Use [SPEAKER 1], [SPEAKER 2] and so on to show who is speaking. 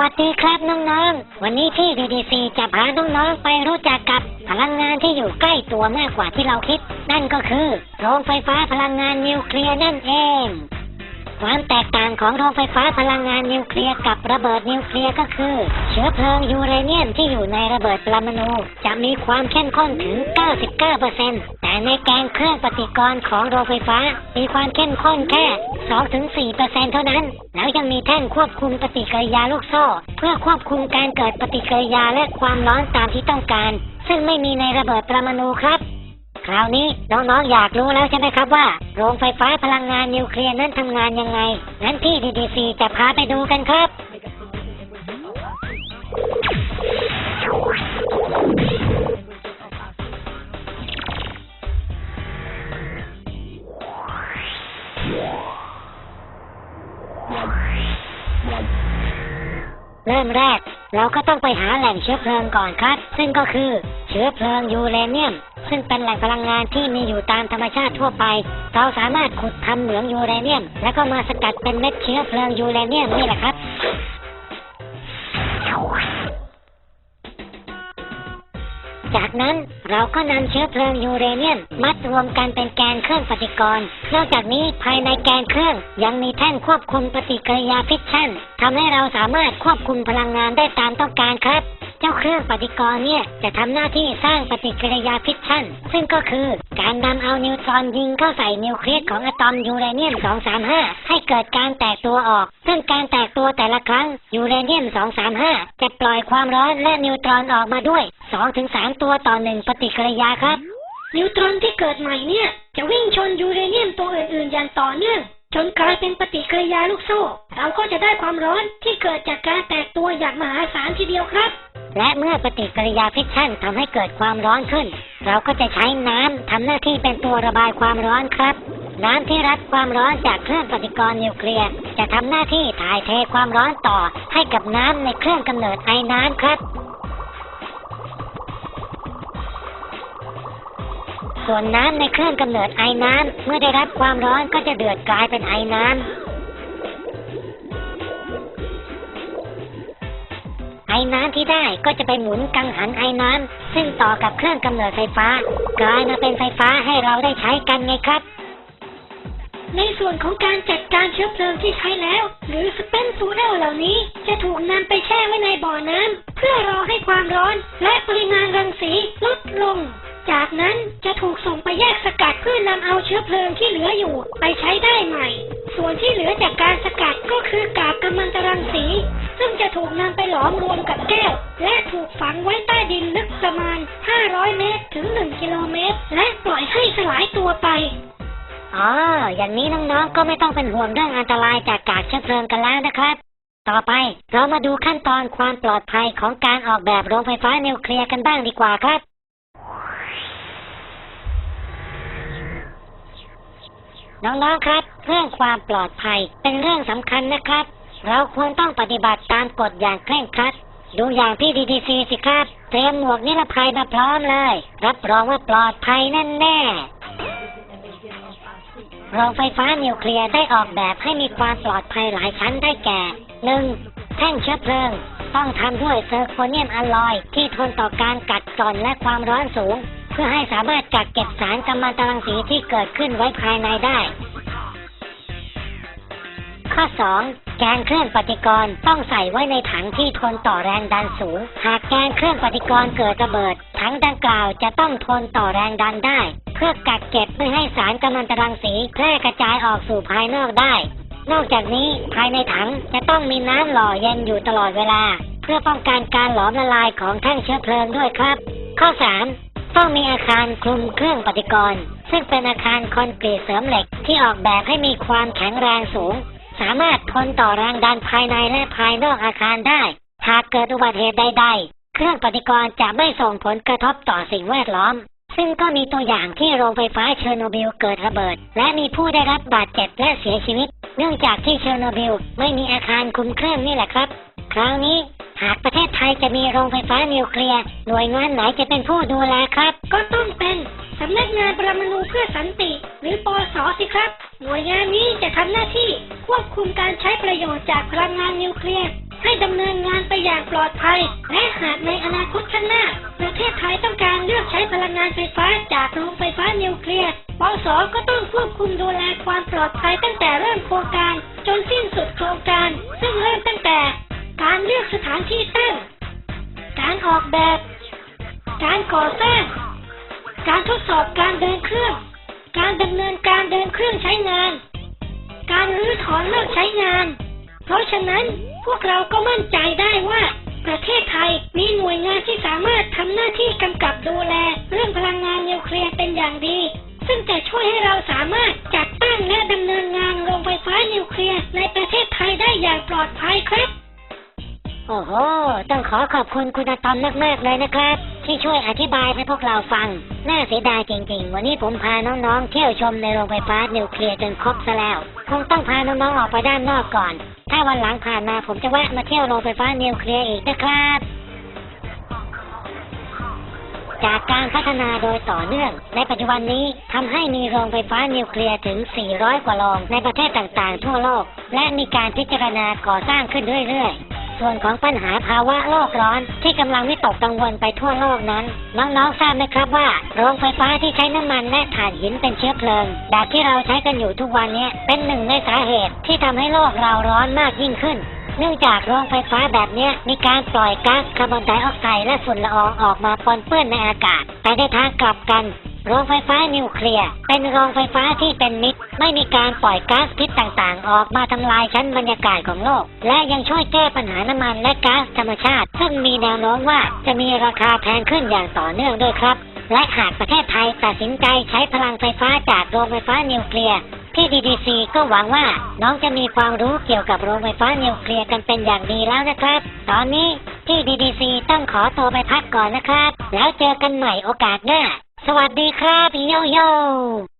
[SPEAKER 1] วัสดีครับน้องๆ วันนี้พี่ DDC จะพาน้องๆไปรู้จักกับพลังงานที่อยู่ใกล้ตัวมากกว่าที่เราคิด นั่นก็คือโรงไฟฟ้าพลังงานนิวเคลียร์นั่นเอง ความแตกต่างของโรงไฟฟ้าพลังงานนิวเคลียร์กับระเบิดนิวเคลียร์ก็คือ เชื้อเพลิงยูเรเนียมที่อยู่ในระเบิดปรมาณูจะมีความเข้มข้นถึง 99%แต่ ในแกนเครื่องปฏิกรณ์ของโรงไฟฟ้า มีความเข้มข้นแค่ 2-4%เท่านั้น แล้วยังมีแท่นควบคุมปฏิกิริยาลูกโซ่ เพื่อควบคุมการเกิดปฏิกิริยาและความร้อนตามที่ต้องการ ซึ่งไม่มีในระเบิดปรมาณูครับคราวนี้น้องๆอยากรู้แล้วใช่ไหมครับว่า โรงไฟฟ้าพลังงานนิวเคลียร์นั้นทำงานยังไง งั้นพี่ DDC จะพาไปดูกันครับ เริ่มแรก เราก็ต้องไปหาแหล่งเชื้อเพลิงก่อนครับ ซึ่งก็คือเชื้อเพลิงยูเรเนียม ซึ่งเป็นแหล่งพลังงานที่มีอยู่ตามธรรมชาติทั่วไป เราสามารถขุดทำเหมืองยูเรเนียม แล้วก็มาสกัดเป็นเม็ดเชื้อเพลิงยูเรเนียมนี่แหละครับ จากนั้นเราก็นำเชื้อเพลิงยูเรเนียมมัดรวมกันเป็นแกนเครื่องปฏิกรณ์ นอกจากนี้ภายในแกนเครื่อง ยังมีแท่นควบคุมปฏิกิริยาฟิชชั่นทำให้เราสามารถควบคุมพลังงานได้ตามต้องการครับ เจ้าเครื่องปฏิกรณ์เนี่ยจะทำหน้าที่สร้างปฏิกิริยาฟิชชั่น ซึ่งก็คือการนำเอานิวตรอนยิงเข้าใส่นิวเคลียสของอะตอมยูเรเนียม 235 ให้เกิดการแตกตัวออก ซึ่งการแตกตัวแต่ละครั้งยูเรเนียม 235 จะปล่อยความร้อนและนิวตรอนออกมาด้วย 2-3 ตัวต่อหนึ่งปฏิกิริยาครับ
[SPEAKER 2] นิวตรอนที่เกิดใหม่เนี่ยจะวิ่งชนยูเรเนียมตัวอื่นๆ อย่างต่อเนื่องจนกลายเป็นปฏิกิริยาลูกโซ่ เราก็จะได้ความร้อนที่เกิดจากการแตกตัวอย่างมหาศาลทีเดียวครับ
[SPEAKER 1] และเมื่อปฏิกิริยาฟิชชั่นทำให้เกิดความร้อนขึ้น เราก็จะใช้น้ำทำหน้าที่เป็นตัวระบายความร้อนครับ น้ำที่รับความร้อนจากเครื่องปฏิกรณ์นิวเคลียร์จะทำหน้าที่ถ่ายเทความร้อนต่อให้กับน้ำในเครื่องกำเนิดไอ้น้ำครับ ส่วนน้ำในเครื่องกำเนิดไอ้น้ำเมื่อได้รับความร้อนก็จะเดือดกลายเป็นไอ้น้ำ ไอ้น้ำที่ได้ก็จะไปหมุนกังหันไอ้น้ำซึ่งต่อกับเครื่องกำเนิดไฟฟ้า กลายมาเป็นไฟฟ้าให้เราได้ใช้กันไงครับ
[SPEAKER 2] ในส่วนของการจัดการเชื้อเพลิงที่ใช้แล้ว หรือสเปนฟูเรลเหล่านี้ จะถูกนำไปแช่ไว้ในบ่อน้ำเพื่อรอให้ความร้อน และปริมาณรังสีลดลง จากนั้นจะถูกส่งไปแยกสกัดเพื่อนำเอาเชื้อเพลิงที่เหลืออยู่ ไปใช้ได้ใหม่ ส่วนที่เหลือจากการสกัดก็คือกากกัมมันตรังสี ซึ่งจะถูกนำไปหลอมรวมกับแก้ว และถูกฝังไว้ใต้ดินลึกประมาณ 500 เมตรถึง 1 กิโลเมตร และปล่อยให้สลายตัวไป
[SPEAKER 1] อ๋ออย่างนี้น้องๆ ก็ไม่ต้องเป็นห่วงเรื่องอันตรายจากกากเชื้อเพลิงกันแล้วนะครับ ต่อไปเรามาดูขั้นตอนความปลอดภัยของการออกแบบโรงไฟฟ้านิวเคลียร์กันบ้างดีกว่าครับ น้องๆครับ เรื่องความปลอดภัยเป็นเรื่องสำคัญนะครับ เราควรต้องปฏิบัติตามกฎอย่างเคร่งครัด ดูอย่างพี่ DDC สิครับ เตรียมหมวกนิรภัยมาพร้อมเลย รับรองว่าปลอดภัยแน่แน่โรงไฟฟ้านิวเคลียร์ได้ออกแบบให้มีความปลอดภัยหลายชั้นได้แก่ 1. แท่งเชื้อเพลิง ต้องทำด้วยเซอร์โคเนียมอลลอย ที่ทนต่อการกัดกร่อนและความร้อนสูง เพื่อให้สามารถกักเก็บสารกัมมันตรังสีที่เกิดขึ้นไว้ภายในได้ ข้อ 2. แกนเครื่องปฏิกรณ์ต้องใส่ไว้ในถังที่ทนต่อแรงดันสูง หากแกนเครื่องปฏิกรณ์เกิดระเบิด ถังดังกล่าวจะต้องทนต่อแรงดันได้ เพื่อกักเก็บไม่ให้สารกัมมันตรังสีแพร่กระจายออกสู่ภายนอกได้ นอกจากนี้ภายในถังจะต้องมีน้ำหล่อเย็นอยู่ตลอดเวลา เพื่อป้องกันการหลอมละลายของแท่งเชื้อเพลิงด้วยครับ ข้อ 3. ต้องมีอาคารคลุมเครื่องปฏิกรณ์ ซึ่งเป็นอาคารคอนกรีตเสริมเหล็กที่ออกแบบให้มีความแข็งแรงสูง สามารถทนต่อแรงดันภายในและภายนอกอาคารได้ หากเกิดอุบัติเหตุใด ๆ เครื่องปฏิกรณ์จะไม่ส่งผลกระทบต่อสิ่งแวดล้อม ซึ่งก็มีตัวอย่างที่โรงไฟฟ้าเชอร์โนบิลเกิดระเบิด และมีผู้ได้รับบาดเจ็บและเสียชีวิต เนื่องจากที่เชอร์โนบิลไม่มีอาคารคุมเครื่องนี่แหละครับ คราวนี้ หากประเทศไทยจะมีโรงไฟฟ้านิวเคลียร์หน่วยงานไหนจะเป็นผู้ดูแลครับ
[SPEAKER 2] ก็ต้องเป็นสำนักงานประมาณูเพื่อสันติ หรือปอสสิครับ หน่วยงานนี้จะทำหน้าที่ควบคุมการใช้ประโยชน์จากพลังงานนิวเคลียร์ให้ดำเนินงานไปอย่างปลอดภัย และหากในอนาคตข้างหน้า ประเทศไทยต้องการเลือกใช้พลังงานไฟฟ้าจากโรงไฟฟ้านิวเคลียร์ปสก็ต้องควบคุมดูแลความปลอดภัยตั้งแต่เริ่มโครงการ ออกแบบ การก่อสร้าง การทดสอบการเดินเครื่อง การดำเนินการเดินเครื่องใช้งาน การรื้อถอนเลิกใช้งาน เพราะฉะนั้นพวกเราก็มั่นใจได้ว่า ประเทศไทยมีหน่วยงานที่สามารถทำหน้าที่กำกับดูแล เรื่องพลังงานนิวเคลียร์เป็นอย่างดี ซึ่งจะช่วยให้เราสามารถจัดตั้งและดำเนินงานโรงไฟฟ้านิวเคลียร์ในประเทศไทยได้อย่างปลอดภัยครับ
[SPEAKER 1] โอ้โห ต้องขอขอบคุณคุณอะตอมมาก ๆ เลยนะครับ ที่ช่วยอธิบายให้พวกเราฟัง น่าเสียดายจริง ๆ วันนี้ผมพาน้องๆ เที่ยวชมในโรงไฟฟ้านิวเคลียร์จนครบซะแล้ว คงต้องพาน้องๆ ออกไปด้านนอกก่อน ถ้าวันหลังผ่านมาผมจะแวะมาเที่ยวโรงไฟฟ้านิวเคลียร์อีกนะครับ จากการพัฒนาโดยต่อเนื่อง ในปัจจุบันนี้ทำให้มีโรงไฟฟ้านิวเคลียร์ถึง 400 กว่าโรงในประเทศต่างๆ ทั่วโลก และมีการพิจารณาก่อสร้างขึ้นเรื่อยๆ ส่วนของปัญหาภาวะโลกร้อน ที่กำลังวิตกกังวลไปทั่วโลกนั้น น้องๆทราบไหมครับว่า โรงไฟฟ้าที่ใช้น้ำมันและถ่านหินเป็นเชื้อเพลิงแบบที่เราใช้กันอยู่ทุกวันนี้เป็นหนึ่งในสาเหตุที่ทำให้โลกเราร้อนมากยิ่งขึ้นเนื่องจากโรงไฟฟ้าแบบนี้มีการปล่อยก๊าซคาร์บอนไดออกไซด์และฝุ่นละอองออกมาปนเปื้อนในอากาศ แต่ในทางกลับกัน โรงไฟฟ้านิวเคลียร์ เป็นโรงไฟฟ้าที่เป็นมิตร ไม่มีการปล่อยก๊าซพิษต่างๆ ออกมาทำลายชั้นบรรยากาศของโลก และยังช่วยแก้ปัญหาน้ำมันและก๊าซธรรมชาติ ซึ่งมีแนวโน้มว่าจะมีราคาแพงขึ้นอย่างต่อเนื่องด้วยครับ และหากประเทศไทยตัดสินใจใช้พลังไฟฟ้าจากโรงไฟฟ้านิวเคลียร์ที่ DDC ก็หวังว่าน้องจะมีความรู้เกี่ยวกับโรงไฟฟ้านิวเคลียร์กันเป็นอย่างดีแล้วนะครับ ตอนนี้ที่ DDC ต้องขอตัวไปพักก่อนนะครับ แล้วเจอกันใหม่โอกาสหน้า วัสดีครับโยโย่